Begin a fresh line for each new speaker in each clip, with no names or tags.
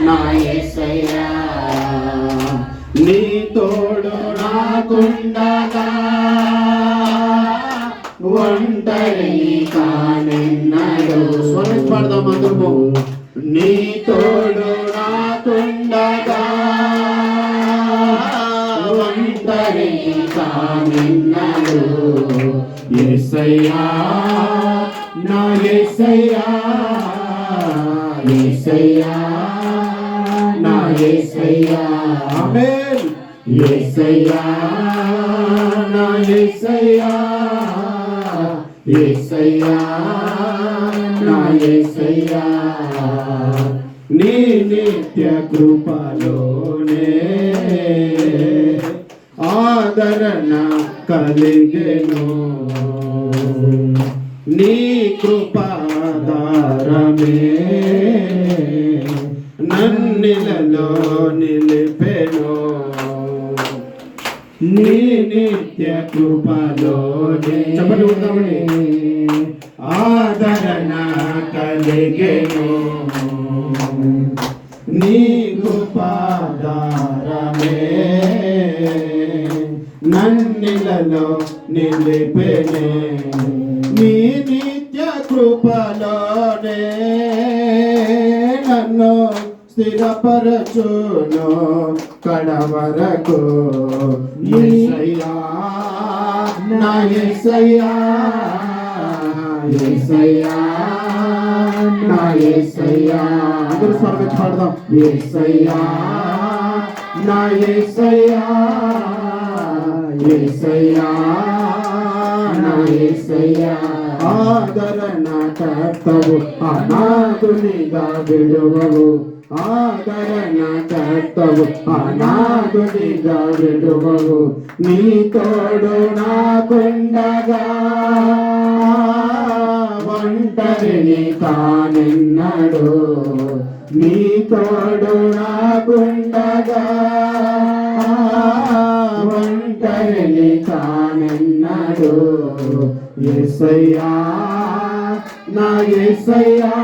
నా నీ తోడు నాకుండగా ఒంటరి కానిన్నడు. స్వరం పడదాం అందరము. నీ తోడు నాకుండగా ఒంటరి కానిన్నడు. యేసయ్యా నా యేసయ్యా యేసయ్యా నీ నిత్య కృపలోనే ఆదరణ కలిగెను. నీ కృపాదారమే నన్నిలలో నిలిపెను. నీ నిత్య కృపలోనే చెప్పండి ఉంటామని ఆదరణ కలిగెను నీ కృపాదారమే నన్నిలలో నిలిపెనే. నీ నిత్య కృపలోనే స్థిరపరచును కడవరకు. యేసయ్యా నా యేసయ్యా యేసయ్యా నా యేసయ్యా అందరూ స్వరం పాడదాం. యేసయ్యా నా యేసయ్యా యేసయ్యా నా యేసయ్యా ఆదరణ కర్తవు అనాథునిగా విడువవు. ఆదరణ కర్తవు అనాథునిగా విడువవు నీ తోడు నాకుండగా ఒంటరిని కానిన్నడు నీ తోడు నాకుండగా ఒంటరిని కానిన్నడు ఎసయ్యా నా ఎసయ్యా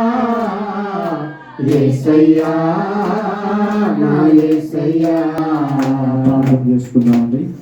చేసుకుందామండి.